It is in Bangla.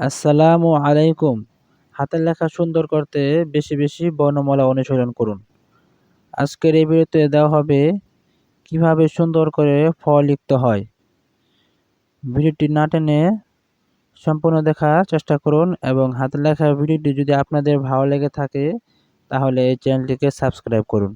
আসসালামু আলাইকুম। হাতের লেখা সুন্দর করতে বেশি বেশি বর্ণমালা অনুসরণ করুন। আজকের এই ভিডিওতে দেওয়া হবে কীভাবে সুন্দর করে ফ লিখতে হয়। ভিডিওটি না টেনে সম্পূর্ণ দেখার চেষ্টা করুন এবং হাতের লেখা ভিডিওটি যদি আপনাদের ভালো লেগে থাকে, তাহলে এই চ্যানেলটিকে সাবস্ক্রাইব করুন।